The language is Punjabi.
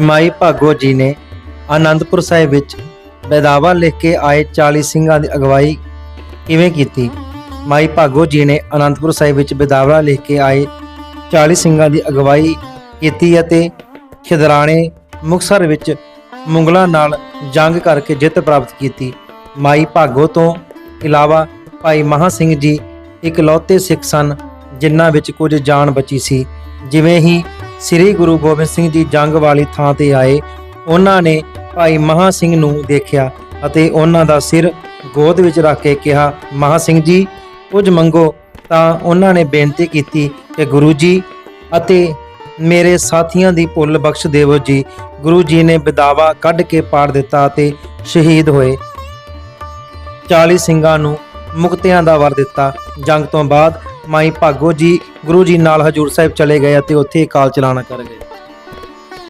ਮਾਈ ਭਾਗੋ ਜੀ ਨੇ ਆਨੰਦਪੁਰ ਸਾਹਿਬ ਵਿੱਚ ਬੇਦਾਵਾ ਲਿਖ ਕੇ ਆਏ 40 ਸਿੰਘਾਂ ਦੀ ਅਗਵਾਈ ਕਿਵੇਂ ਕੀਤੀ? ਮਾਈ ਭਾਗੋ ਜੀ ਨੇ ਆਨੰਦਪੁਰ ਸਾਹਿਬ ਵਿੱਚ ਬੇਦਾਵਾ ਲਿਖ ਕੇ ਆਏ 40 ਸਿੰਘਾਂ ਦੀ ਅਗਵਾਈ ਕੀਤੀ ਅਤੇ ਖਿਦਰਾਣੇ ਮੁਕਸਰ ਵਿੱਚ ਮੁਗਲਾਂ ਨਾਲ ਜੰਗ ਕਰਕੇ ਜਿੱਤ ਪ੍ਰਾਪਤ ਕੀਤੀ। ਮਾਈ ਭਾਗੋ ਤੋਂ ਇਲਾਵਾ ਭਾਈ ਮਹਾ ਸਿੰਘ ਜੀ ਇਕਲੌਤੇ ਸਿੱਖ ਸਨ, ਜਿਨ੍ਹਾਂ ਵਿੱਚ ਕੁਝ ਜਾਨ ਬਚੀ ਸੀ। ਜਿਵੇਂ ਹੀ ਸ੍ਰੀ ਗੁਰੂ ਗੋਬਿੰਦ ਸਿੰਘ ਜੀ ਜੰਗ ਵਾਲੀ ਥਾਂ ਤੇ ਆਏ। ਉਹਨਾਂ ਨੇ ਭਾਈ ਮਹਾ ਸਿੰਘ ਨੂੰ ਦੇਖਿਆ ਅਤੇ ਉਹਨਾਂ ਦਾ ਸਿਰ ਗੋਦ ਵਿੱਚ ਰੱਖ ਕੇ ਕਿਹਾ, ਮਹਾ ਸਿੰਘ ਜੀ, ਕੁਝ ਮੰਗੋ। ਤਾਂ ਉਹਨਾਂ ਨੇ ਬੇਨਤੀ ਕੀਤੀ ਕਿ ਗੁਰੂ ਜੀ ਅਤੇ ਮੇਰੇ ਸਾਥੀਆਂ ਦੀ ਭੁੱਲ ਬਖਸ਼ ਦੇਵੋ ਜੀ। ਗੁਰੂ ਜੀ ਨੇ ਬਿਦਾਵਾ ਕੱਢ ਕੇ ਪਾੜ ਦਿੱਤਾ ਅਤੇ ਸ਼ਹੀਦ ਹੋਏ। 40 ਸਿੰਘਾਂ ਨੂੰ ਮੁਕਤਿਆਂ ਦਾ ਵਰ ਦਿੱਤਾ। ਜੰਗ ਤੋਂ ਬਾਅਦ ਮਾਈ ਭਾਗੋ ਜੀ, ਗੁਰੂ ਜੀ ਨਾਲ ਹਜੂਰ ਸਾਹਿਬ ਚਲੇ ਗਏ ਅਤੇ ਉੱਥੇ ਅਕਾਲ ਚਲਾਣਾ ਕਰ ਗਏ।